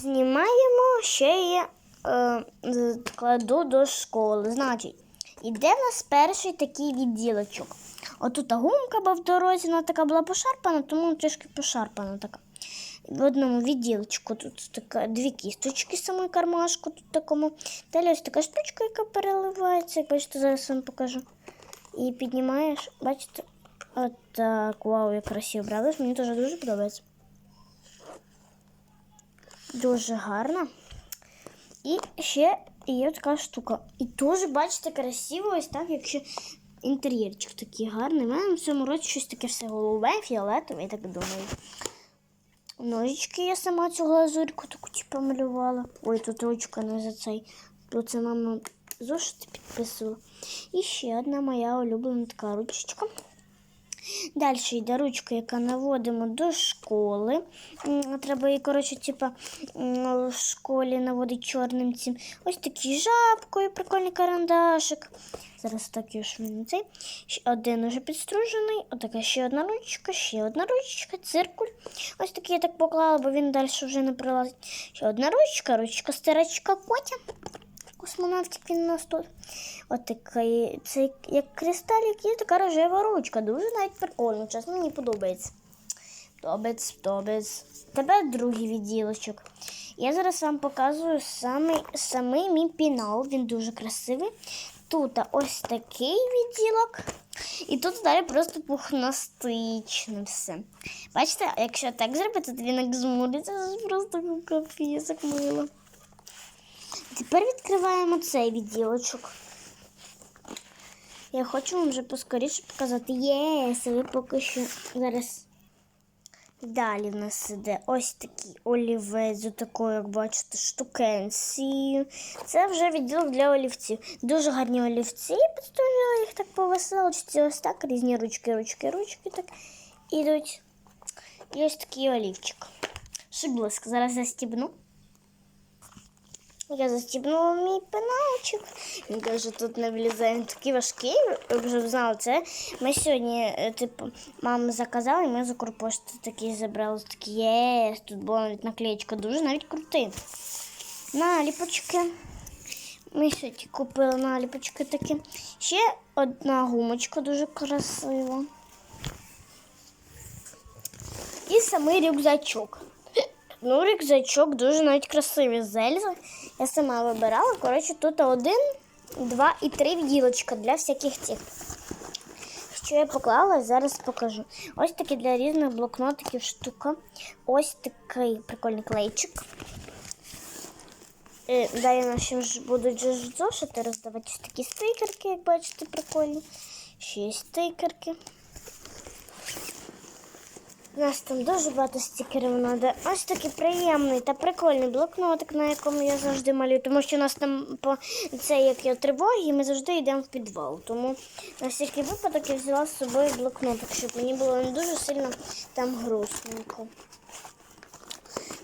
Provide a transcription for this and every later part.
Знімаємо ще є е, кладу до школи. Значить, іде в нас перший такий відділочок. Отут гумка, бо в дорозі вона така була пошарпана, тому трішки пошарпана така. В одному відділочку тут така дві кісточки саме кармашку, тут такому. Далі ось така штучка, яка переливається. Як бачите, зараз вам покажу. І піднімаєш, бачите, отак, вау, як красиво, ж? Мені теж дуже подобається. Дуже гарно. І ще є така штука. І теж, бачите, красиво, ось так, якщо інтер'єрчик такий гарний. У мене в цьому році щось таке все голубе, фіолетове, я так думаю. Ножички я сама цю глазурку таку типу малювала. Ой, тут ручка не за цей. Бо це мама зошит підписувала. І ще одна моя улюблена така ручечка. Далі йде ручка, яка наводимо до школи. Треба її, коротше, типа в школі наводити чорним цим. Ось такий жабкою, прикольний карандашик. Зараз так його швидно цей. Один уже підстружений. Отака ще одна ручка, ще одна ручка, циркуль. Ось такий я так поклала, бо він далі вже не прилазить. Ще одна ручка, ручка стирачка котя. Космонавтик він у нас тут. От такий, це як кристалік, є така рожева ручка. Дуже навіть прикольно, чесно, мені подобається. Подобається, подобається. Тепер другий відділочок. Я зараз вам показую самий, самий мій пінал. Він дуже красивий. Тут ось такий відділок. І тут далі просто пухнастичне все. Бачите, якщо так зробити, то він як змуриться, це просто капець, як мило. Тепер відкриваємо цей відділочок. Я хочу вам вже поскоріше показати. Єс, ви поки що зараз. Далі в нас іде ось такий олівець, з такою, як бачите, штукенцією. Це вже відділок для олівців. Дуже гарні олівці, підстужили їх так по веселочці. Ось так, різні ручки, ручки, ручки так ідуть. І ось такий олівчик. Шиблиск. Зараз застібну. Я застібнула мій пеналчик. Він каже, тут не влізає. Він такий важкий, ви вже б знали це. Ми сьогодні, е, типу, мама заказала, і ми з Укрпошти такий забрали. Такі єс, тут була навіть наклеєчка, дуже навіть крутий. Наліпочки. Ми сьогодні купили наліпочки такі. Ще одна гумочка дуже красива. І самий рюкзачок. Ну, рюкзачок дуже навіть красивий з Ельзи. Я сама вибирала. Коротше, тут один, два і три відділочка для всяких цих. Що я поклала, зараз покажу. Ось такий для різних блокнотиків штука. Ось такий прикольний клейчик. Е, Далі наші будуть зошити роздавати такі стикерки, як бачите, прикольні. Ще є стикерки. У нас там дуже багато стікерів треба. Ось такий приємний та прикольний блокнотик, на якому я завжди малюю. Тому що у нас там по це як є тривоги, і ми завжди йдемо в підвал. Тому на всякий випадок я взяла з собою блокнотик, щоб мені було не дуже сильно там грустненько.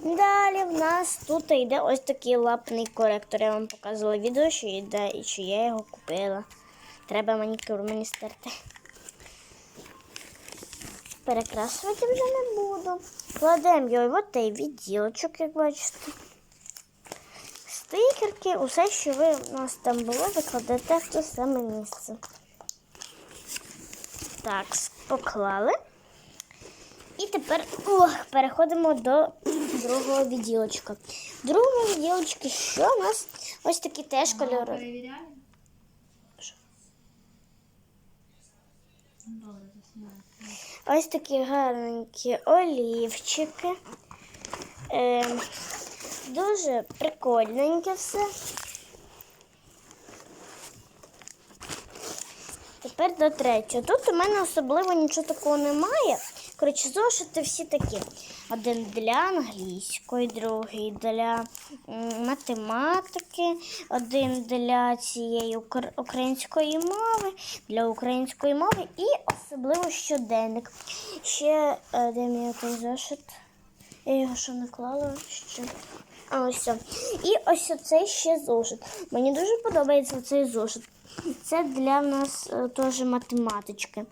Далі в нас тут йде ось такий лапний коректор. Я вам показувала відео, що йде і що я його купила. Треба манікюр мені стерти. Перекрашувати вже не буду. Кладемо його в отей відділочок, як бачите. Стикерки, усе, що ви у нас там було, ви кладете в те саме місце. Так, поклали. І тепер ох, переходимо до другого відділочка. В другому відділочку що у нас? Ось такі теж кольори. Перевіряємо? Ось такі гарненькі олівчики. Е, дуже прикольненьке все. Тепер до третього. Тут у мене особливо нічого такого немає. Коротше, зошити всі такі. Один для англійської, другий для математики, один для цієї української мови, для української мови і особливо щоденник. Ще е, де мій той зошит. Я його ще не вклала ще. А ось. все. І ось оцей ще зошит. Мені дуже подобається цей зошит. Це для нас е, теж математички.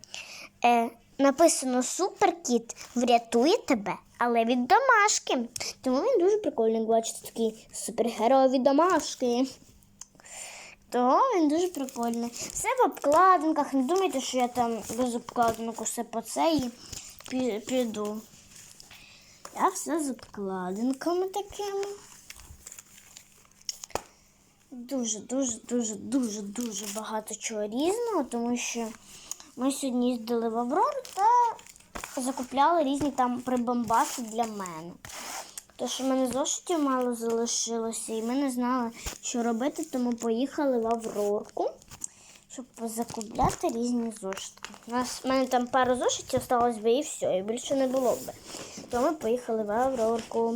Е, написано Суперкіт врятує тебе але від домашки. Тому він дуже прикольний, бачите, такий супергерой від домашки. То він дуже прикольний. Все в обкладинках. Не думайте, що я там без обкладинок усе по це і піду. Я все з обкладинками такими. Дуже, дуже, дуже, дуже, дуже багато чого різного, тому що ми сьогодні їздили в Аврору та закупляли різні там прибамбаси для мене. Тому що в мене зошитів мало залишилося, і ми не знали, що робити, тому поїхали в Аврорку, щоб позакупляти різні зошитки. У нас в мене там пару зошитів залишилось би і все, і більше не було б. То ми поїхали в Аврорку.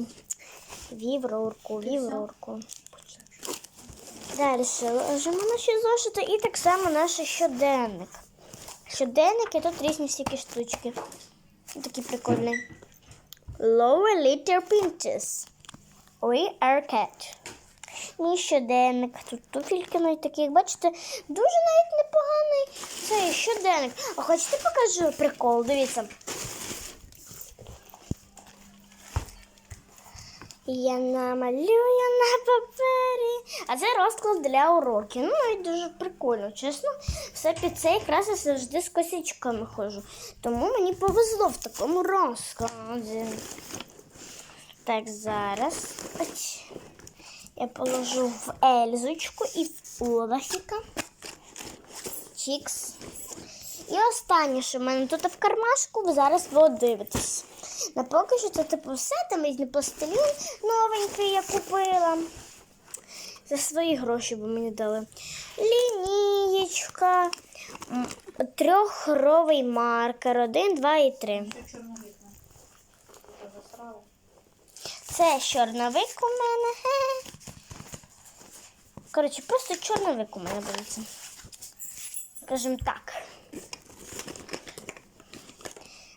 В Єврорку, в Єврорку. Далі ложимо наші зошити і так само наш щоденник. Щоденник і тут різні всякі штучки. Такі прикольні. Lower litter pinches. We are cat. Мій щоденник. Тут туфельки навіть такі, бачите, дуже навіть непоганий цей щоденник. А хочете покажу прикол? Дивіться. Я намалюю на папері. А це розклад для уроків. Ну, навіть дуже прикольно. Чесно, все під цей якраз я завжди з косичками ходжу. Тому мені повезло в такому розкладі. Так, зараз я положу в Ельзочку і в Олахіка. Чікс. І останнє, що в мене тут в кармашку, ви зараз ви дивитесь. Поки що це типу все, там різні пластилін новенький я купила. За свої гроші бо мені дали. Лінієчка, м, трьоххоровий маркер, один, два і три. Це чорновик. Це чорновик у мене. Коротше, просто чорновик у мене буде. Скажімо так.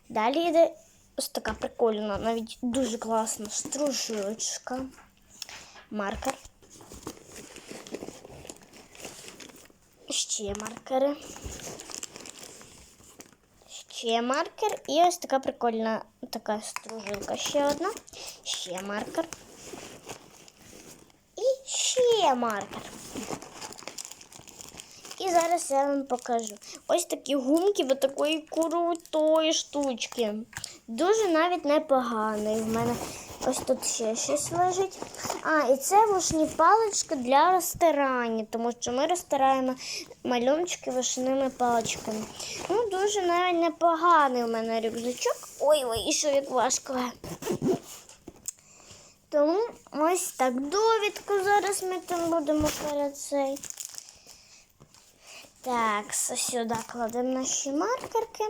Далі йде ось така прикольна, навіть дуже класна стружечка. Маркер. Ще маркери. Ще маркер. І ось така прикольна така стружилка. Ще одна. Ще маркер. І ще маркер. І зараз я вам покажу. Ось такі гумки в такої крутої штучки. Дуже навіть непоганий. В мене ось тут ще щось лежить. А, і це вушні палички для розтирання, тому що ми розтираємо малюночки вушними паличками. Ну, дуже навіть непоганий у мене рюкзачок. Ой, вийшов, як важко. Тому ось так довідку зараз ми там будемо перед цей. Так, сюди кладемо наші маркерки.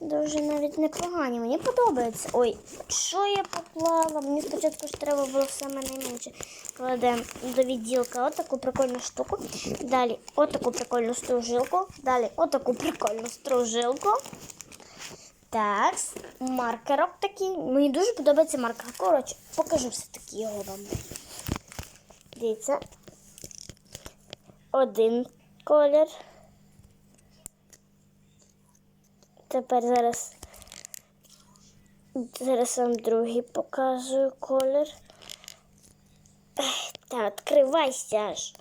Дуже навіть непогані. Мені подобається. Ой, що я поклала? Мені спочатку ж треба було саме найменше. Кладемо до відділка отаку прикольну штуку. Далі отаку прикольну стружилку. Далі отаку прикольну стружилку. Так, маркерок такий. Мені дуже подобається маркер. Коротше, покажу все-таки його вам. Дивіться. Один колір. Тепер зараз. Зараз вам другий показую колір. Та відкривайся ж.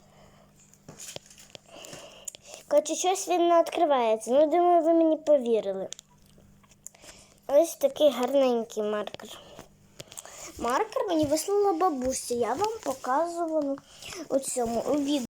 Коротше, щось він не відкривається. Ну, думаю, ви мені повірили. Ось такий гарненький маркер. Маркер мені вислала бабуся. Я вам показувала у цьому у відео.